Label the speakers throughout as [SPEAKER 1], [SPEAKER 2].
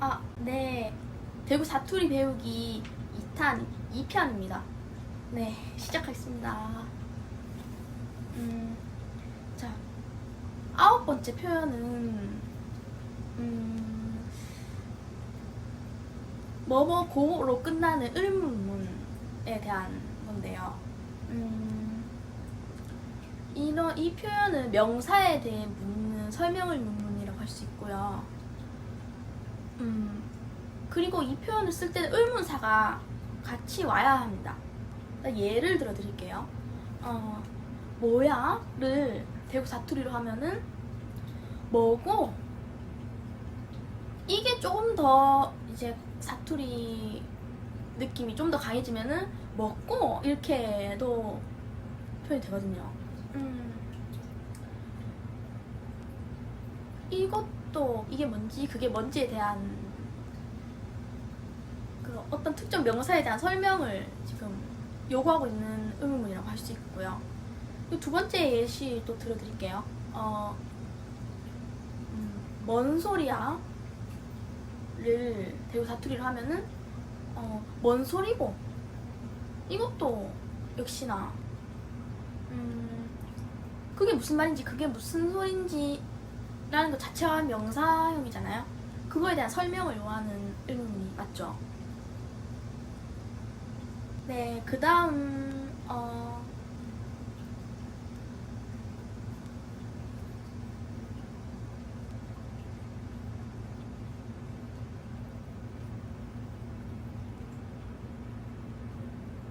[SPEAKER 1] 아, 네. 대구 사투리 배우기 2탄 2편입니다. 네, 시작하겠습니다. 음, 자, 아홉 번째 표현은, 음, 뭐뭐고로 끝나는 의문문에 대한 건데요. 음, 이런, 이 표현은 명사에 대해 묻는 설명을 묻문이라고 할 수 있고요. 음, 그리고 이 표현을 쓸 때는 의문사가 같이 와야 합니다. 예를 들어 드릴게요. 어, 뭐야를 대구 사투리로 하면은 뭐고 이게 조금 더 이제 사투리 느낌이 좀 더 강해지면은 먹고 이렇게도 표현이 되거든요. 음. 이것 도 이게 뭔지 그게 뭔지에 대한 그 어떤 특정 명사에 대한 설명을 지금 요구하고 있는 의문문이라고 할 수 있고요. 두 번째 예시 또 들어드릴게요. 어, 음, 뭔 소리야? 를 대구 사투리로 하면은 어, 뭔 소리고 이것도 역시나 음, 그게 무슨 말인지 그게 무슨 소린지 라는 것 자체가 명사형이잖아요. 그거에 대한 설명을 요하는 의문이 맞죠? 네, 그 다음, 어,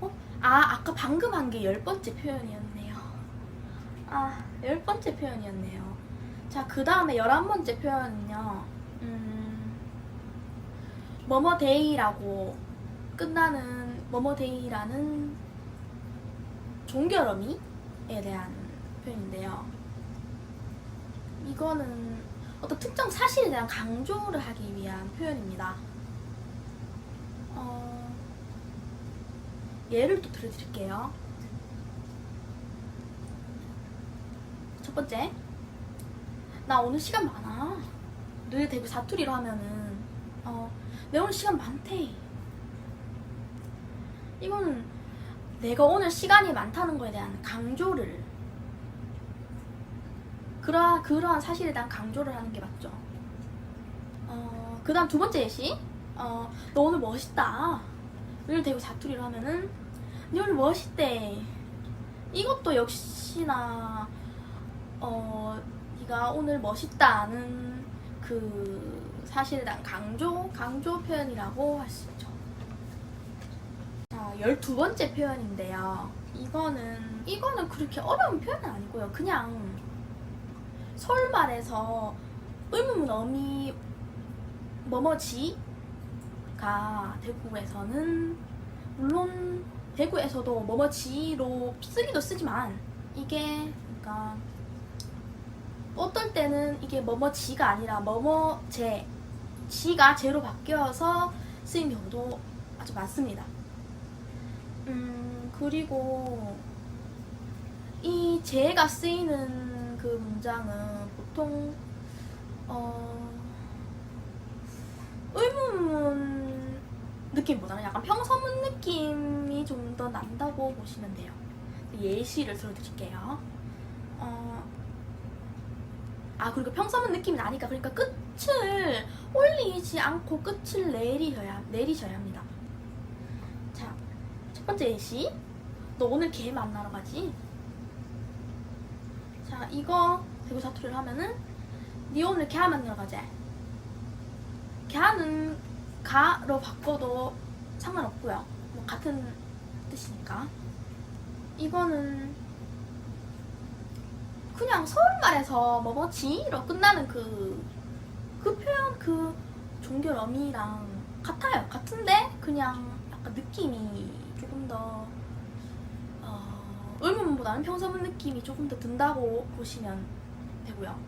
[SPEAKER 1] 어? 아, 아까 방금 한 게 열 번째 표현이었네요. 아, 열 번째 표현이었네요. 자, 그 다음에 열한 번째 표현은요, 음, 뭐뭐데이라고 끝나는 뭐뭐데이라는 종결어미에 대한 표현인데요. 이거는 어떤 특정 사실에 대한 강조를 하기 위한 표현입니다. 어, 예를 또 들어드릴게요. 첫 번째, 나 오늘 시간 많아. 늘 대구 사투리로 하면은, 어, 내 오늘 시간 많대. 이거는 내가 오늘 시간이 많다는 거에 대한 강조를 그러한 그러한 사실에 대한 강조를 하는 게 맞죠. 어, 그 다음 두 번째 예시. 어, 너 오늘 멋있다. 늘 대고 사투리로 하면은 니 오늘 멋있대. 이것도 역시나 어, 네가 오늘 멋있다는 그 사실에 대한 강조 강조 표현이라고 할 수 있죠. 자, 열두 번째 표현인데요. 이거는 이거는 그렇게 어려운 표현은 아니고요. 그냥 서울 말에서 의문문 어미 뭐뭐지가 대구에서는 물론 대구에서도 뭐뭐지로 쓰기도 쓰지만 이게 그러니까 어떨 때는 이게 뭐뭐지가 아니라 뭐뭐제 지가 제로 바뀌어서 쓰인 경우도 아주 많습니다. 음, 그리고 이 제가 쓰이는 그 문장은 보통 어, 의문문 느낌보다는 약간 평서문 느낌이 좀 더 난다고 보시면 돼요. 예시를 들어드릴게요. 어, 아 그리고 평서문 느낌이 나니까 그러니까 끝을 올리지 않고 끝을 내리셔야 내리셔야 합니다. 자, 첫 번째 예시. 너 오늘 개 만나러 가지? 자, 이거 대구 사투리를 하면은 니 오늘 개 만나러 가지? 개는 가로 바꿔도 상관없고요. 뭐 같은 뜻이니까. 이거는 그냥 서울말에서 뭐뭐 지로 끝나는 그, 그 표현, 그 종결 어미랑 같아요. 같은데 그냥 약간 느낌이 조금 더 어, 의문보다는 평서문 느낌이 조금 더 든다고 보시면 되고요.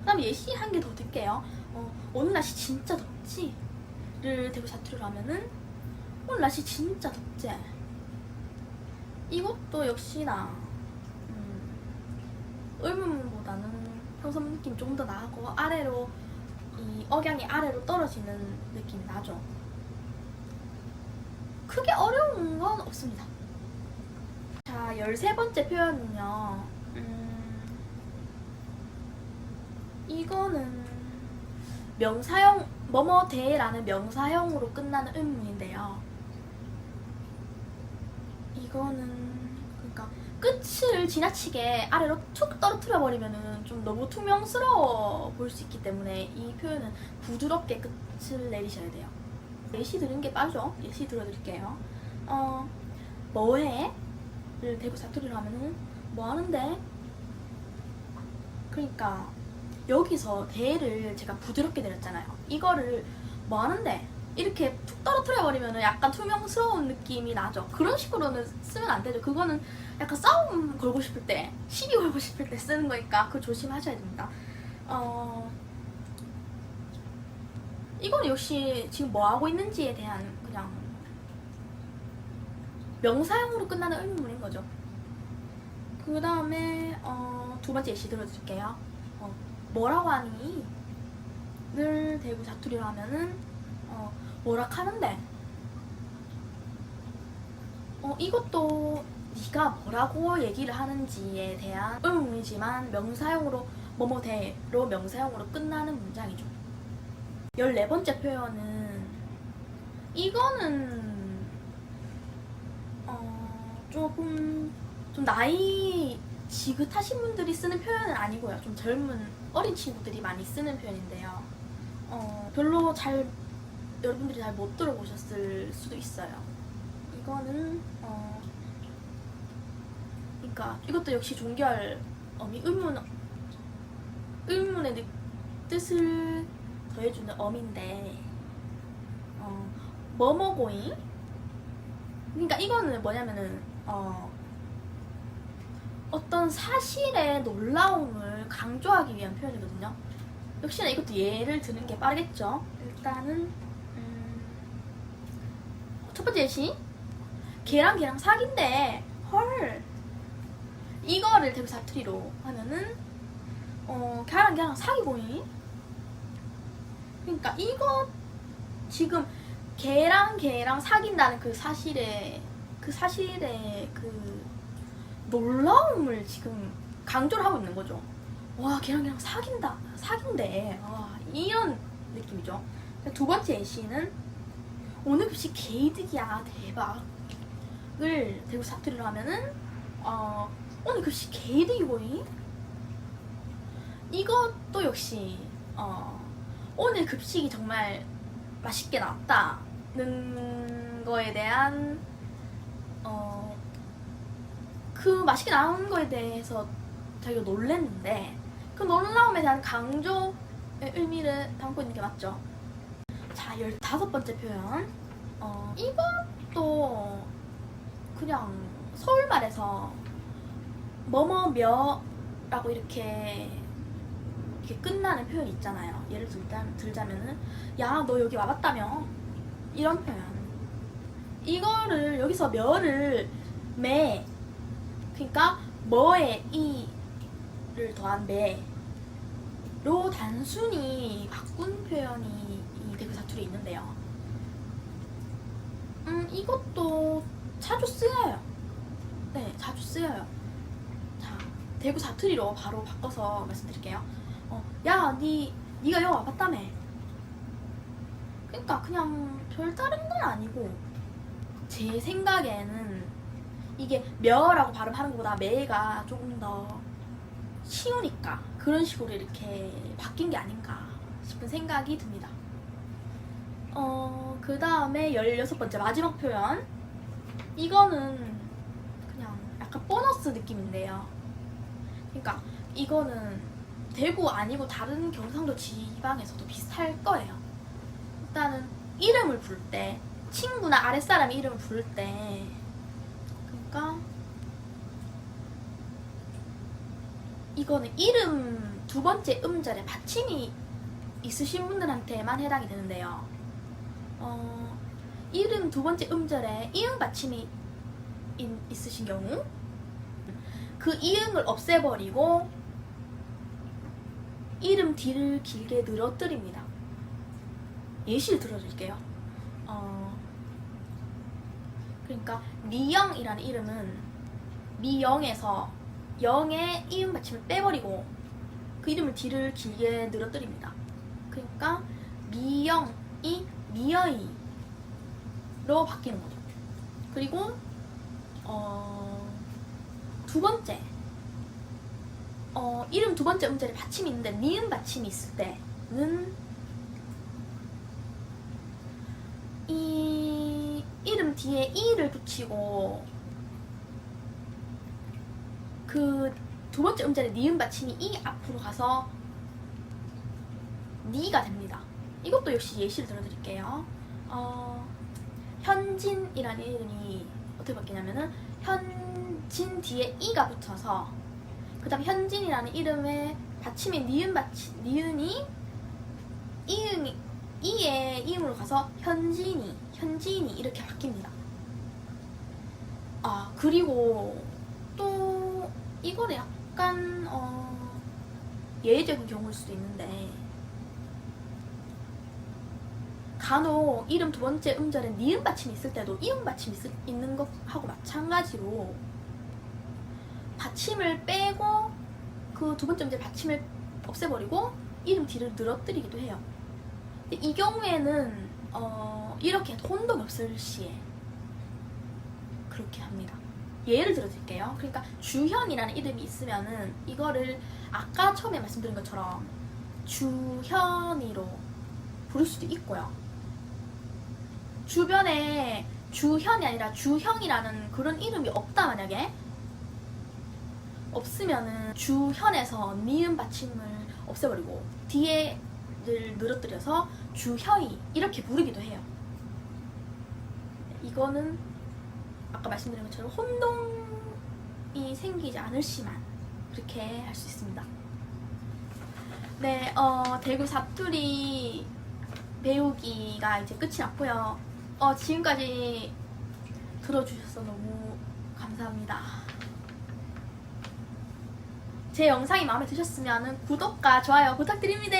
[SPEAKER 1] 그 다음 예시 한 개 더 드릴게요. 어, 오늘 날씨 진짜 덥지? 를 대구 사투리로 하면은 오늘 날씨 진짜 덥지? 이것도 역시나 음, 의문보다는 평소문 느낌 좀더 나고 아래로 이 억양이 아래로 떨어지는 느낌이 나죠. 크게 어려운 건 없습니다. 자, 13번째 표현은요. 음, 이거는 명사형, 뭐뭐 대라는 명사형으로 끝나는 의문인데요. 이거는, 끝을 지나치게 아래로 툭 떨어뜨려 버리면은 좀 너무 투명스러워 보일 수 있기 때문에 이 표현은 부드럽게 끝을 내리셔야 돼요. 예시 들은 게 빠져. 예시 들어드릴게요. 어, 뭐해? 를 대고 사투리로 하면은 뭐 하는데? 그러니까 여기서 대를 제가 부드럽게 내렸잖아요. 이거를 뭐 하는데? 이렇게 툭 떨어뜨려 버리면은 약간 투명스러운 느낌이 나죠. 그런 식으로는 쓰면 안 되죠. 그거는 약간 싸움 걸고 싶을 때, 시비 걸고 싶을 때 쓰는 거니까 그거 조심하셔야 됩니다. 어, 이건 역시 지금 뭐 하고 있는지에 대한 그냥 명사형으로 끝나는 의문문인 거죠. 그 다음에 어, 두 번째 예시 들어줄게요. 어, 뭐라고 하니? 늘 대고 사투리로 하면은 어, 뭐라 하는데? 어, 이것도 네가 뭐라고 얘기를 하는지에 대한 의문이지만 명사형으로 뭐뭐 대로 명사형으로 끝나는 문장이죠. 14번째 표현은 이거는 어, 조금 좀 나이 지긋하신 분들이 쓰는 표현은 아니고요. 좀 젊은 어린 친구들이 많이 쓰는 표현인데요. 어, 별로 잘 여러분들이 잘 못 들어보셨을 수도 있어요. 이거는 어, 그러니까 이것도 역시 종결 어미 의문 의문의 느- 뜻을 더해주는 어미인데 어, 뭐뭐고잉 그러니까 이거는 뭐냐면은 어, 어떤 사실의 놀라움을 강조하기 위한 표현이거든요. 역시나 이것도 예를 드는 게 빠르겠죠. 일단은 음, 첫 번째 예시 걔랑 걔랑 사귄대 헐 이거를 대고 사투리로 하면은 어 걔랑 걔랑 사귀고잉 그러니까 이거 지금 걔랑 걔랑 사귄다는 그 사실에 그 사실에 그 놀라움을 지금 강조를 하고 있는 거죠. 와 걔랑 걔랑 사귄다 사귄대 와 이런 느낌이죠. 두 번째 예시는 오늘 급식 개이득이야 대박을 대고 사투리로 하면은 어 오늘 급식 개이득이고잉 이것도 역시 어 오늘 급식이 정말 맛있게 나왔다는 거에 대한 어, 그 맛있게 나온 거에 대해서 저희가 놀랬는데 그 놀라움에 대한 강조의 의미를 담고 있는 게 맞죠. 자, 열다섯 번째 표현. 어, 이것도 그냥 서울말에서 뭐뭐며라고 이렇게 이렇게 끝나는 표현이 있잖아요. 예를 들자, 들자면은 야 너 여기 와봤다며 이런 표현. 이거를 여기서 멸을 매 그러니까 뭐에 이를 더한 매로 단순히 바꾼 표현이 이 대구 사투리에 있는데요. 음 이것도 자주 쓰여요. 네, 자주 쓰여요. 자, 대구 사투리로 바로 바꿔서 말씀드릴게요. 어, 야, 니, 니가 여기 와봤다며. 그러니까 그냥 별다른 건 아니고 제 생각에는 이게 며라고 발음하는 것보다 매가 조금 더 쉬우니까 그런 식으로 이렇게 바뀐 게 아닌가 싶은 생각이 듭니다. 어, 그 다음에 16번째 마지막 표현. 이거는 그냥 약간 보너스 느낌인데요. 그러니까 이거는 대구 아니고 다른 경상도 지방에서도 비슷할 거예요. 일단은 이름을 부를 때 친구나 아랫사람 이름을 부를 때 그러니까 이거는 이름 두 번째 음절에 받침이 있으신 분들한테만 해당이 되는데요. 어, 이름 두 번째 음절에 이응 받침이 있, 있으신 경우 그 이응을 없애버리고 이름 뒤를 길게 늘어뜨립니다. 예시를 들어드릴게요. 어, 그러니까 미영이라는 이름은 미영에서 영의 이음 받침을 빼버리고 그 이름을 뒤를 길게 늘어뜨립니다. 그러니까 미영이 미여이로 바뀌는 거죠. 그리고 어, 두 번째 어, 이름 두 번째 음절에 받침이 있는데 니은 받침이 있을 때는 이 이름 뒤에 이를 붙이고 그 두 번째 음절에 니은 받침이 이 앞으로 가서 니가 됩니다. 이것도 역시 예시를 들어드릴게요. 어, 현진이라는 이름이 어떻게 바뀌냐면은 현 진 뒤에 이가 붙어서 그 다음 현진이라는 이름의 받침이 니은 받침 니은이 이응이 이의 이음으로 가서 현진이 현진이 이렇게 바뀝니다. 아 그리고 또 이거는 약간 어, 예외적인 경우일 수도 있는데 간혹 이름 두 번째 음절에 니은 받침이 있을 때도 이음 받침이 있는 것하고 마찬가지로 받침을 빼고 그 두 번째 음절 받침을 없애버리고 이름 뒤를 늘어뜨리기도 해요. 이 경우에는 어, 이렇게 혼동이 없을 시에 그렇게 합니다. 예를 들어 드릴게요. 그러니까 주현이라는 이름이 있으면은 이거를 아까 처음에 말씀드린 것처럼 주현이로 부를 수도 있고요. 주변에 주현이 아니라 주형이라는 그런 이름이 없다 만약에 없으면은 주현에서 니은 받침을 없애버리고 뒤에를 늘어뜨려서 주혀이 이렇게 부르기도 해요. 이거는 아까 말씀드린 것처럼 혼동이 생기지 않을 시만 그렇게 할 수 있습니다. 네, 어, 대구 사투리 배우기가 이제 끝이 났고요. 어, 지금까지 들어주셔서 너무 감사합니다. 제 영상이 마음에 드셨으면 구독과 좋아요 부탁드립니다.